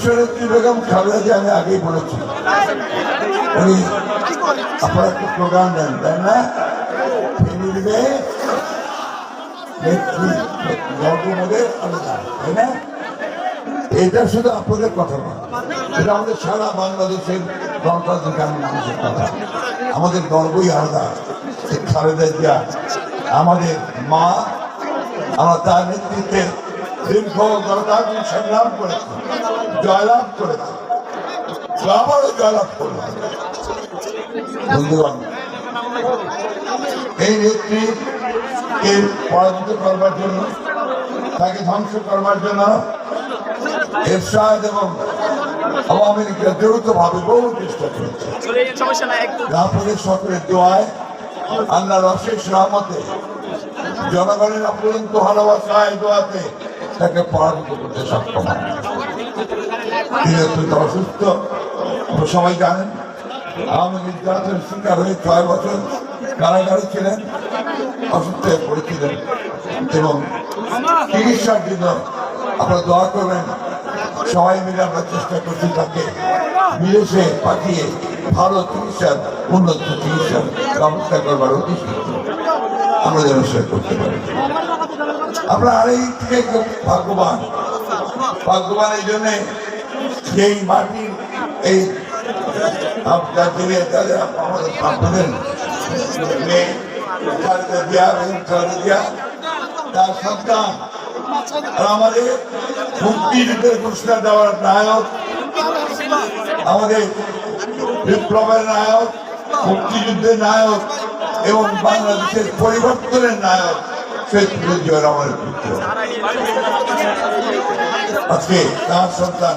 দেশনেত্রী বেগম খালেদা আমি আগেই বলেছি। উনি আপনারা একটা স্লোগান দেন, তাই না? ফেমিলিতে নেত্রী জন্মদের আলাদা, তাই না? এটা শুধু আপনাদের কথা নয় এটা আমাদের সারা বাংলাদেশের গণতান্ত্রিক মানুষের কথা। আমাদের গর্বই আলাদা খালেদা জিয়া আমাদের মা, আমরা তার নেতৃত্বে দীর্ঘ গণতান্ত্রিক সংগ্রাম করেছি। জয়লাভ করেছি আবারও জয়লাভ বন্ধুগণ, এই নেত্রীকে পরাজিত করবার জন্য, তাকে ধ্বংস করবার জন্য এরশাদ এবং আওয়ামী লীগের যৌথভাবে বহু চেষ্টা করেছে আপনাদের সকলের দোয়ায় আল্লাহর অশেষ রহমতে জনগণের অপরন্ত ভালোবাসায় দোয়াতে তাকে পরাজিত করতে সক্ষম হয়। তিনি অত্যন্ত সবাই জানেন লীগ নির্যাতনের শিকার হয়ে ছয় বছর কারাগারে ছিলেন, অসুস্থ হয়ে পড়েছিলেন এবং চিকিৎসার জন্য আপনারা দোয়া করবেন, সবাই মিলে আমরা চেষ্টা করছি তাকে বিদেশে পাঠিয়ে ভালো চিকিৎসার, উন্নত চিকিৎসার ব্যবস্থা করবার অতি আমরা যেন সে করতে পারি। আমরা আরেক থেকে ভাগ্যবান ভাগ্যবান এই জন্যে যেই মাটির এই আমাদের জিয়া তার সন্তান। আর নায়ক বিপ্লবের নায়ক, মুক্তিযুদ্ধের নায়ক এবং বাংলাদেশের পরিবর্তনের নায়ক শেখ মুজিবুর রহমানের পুত্র। আজকে তার সন্তান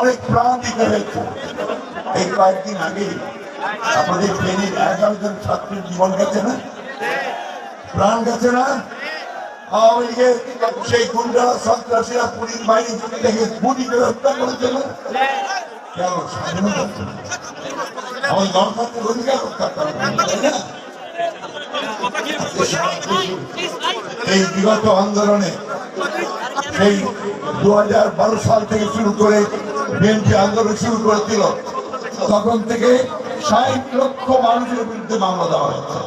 অনেক প্রাণ দিতে হয়েছে। এই কয়েকদিন আগে আপনাদের ফেনীর এগারো জন ছাত্রের জীবন গেছে না? প্রাণ গেছে না? সেই গুন্ডারা সন্ত্রাসীরা পুলিশ বাহিনী থেকে গুলি করে হত্যা করেছে না? কেন? স্বাধীনতার জন্য। আমাদের গণতন্ত্রের অধিকার? এই বিগত আন্দোলনে সেই দু হাজার বারো সাল থেকে শুরু করে বিএনপি আন্দোলন শুরু করেছিল। তখন থেকে ষাট লক্ষ মানুষের বিরুদ্ধে মামলা দেওয়া হয়েছে।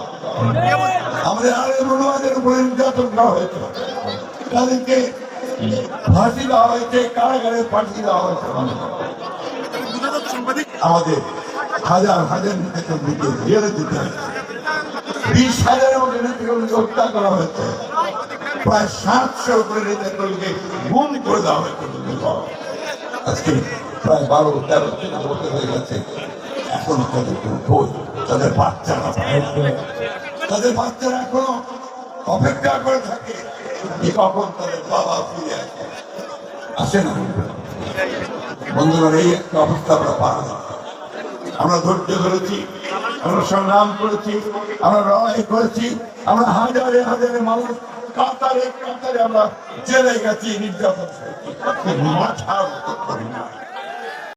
আমাদের মনোয়াদের উপরে নির্যাতন করা হয়েছে। তাদেরকে ফাঁসি দেওয়া হয়েছে, কারাগারে ফাঁসি দেওয়া হয়েছে। আমাদের হাজার হাজার নেতাকর্মীকে জেলে দিতে বিশ হাজারের মতো নেতাকর্মীকে হত্যা করা হয়েছে। প্রায় সাতশো উপরে নেতাকর্মীকে গুম করে দেওয়া হয়েছে। আজকে প্রায় বারো তেরো থেকে বছর হয়ে গেছে। এখনও তাদের খোঁজ তাদের বাচ্চারা তাদের বাচ্চারা এখনও অপেক্ষা করে থাকে যে কখন তাদের বাবা ফিরে আসে আসে না। বন্ধুরা এই একটা অবস্থা আমরা পার না। আমরা ধৈর্য ধরেছি আমরা সংগ্রাম করেছি আমরা লড়াই করেছি আমরা হাজারে হাজারে মানুষ কাতারে কাতারে আমরা জেলে গেছি নির্যাতন সহেছি। মাথা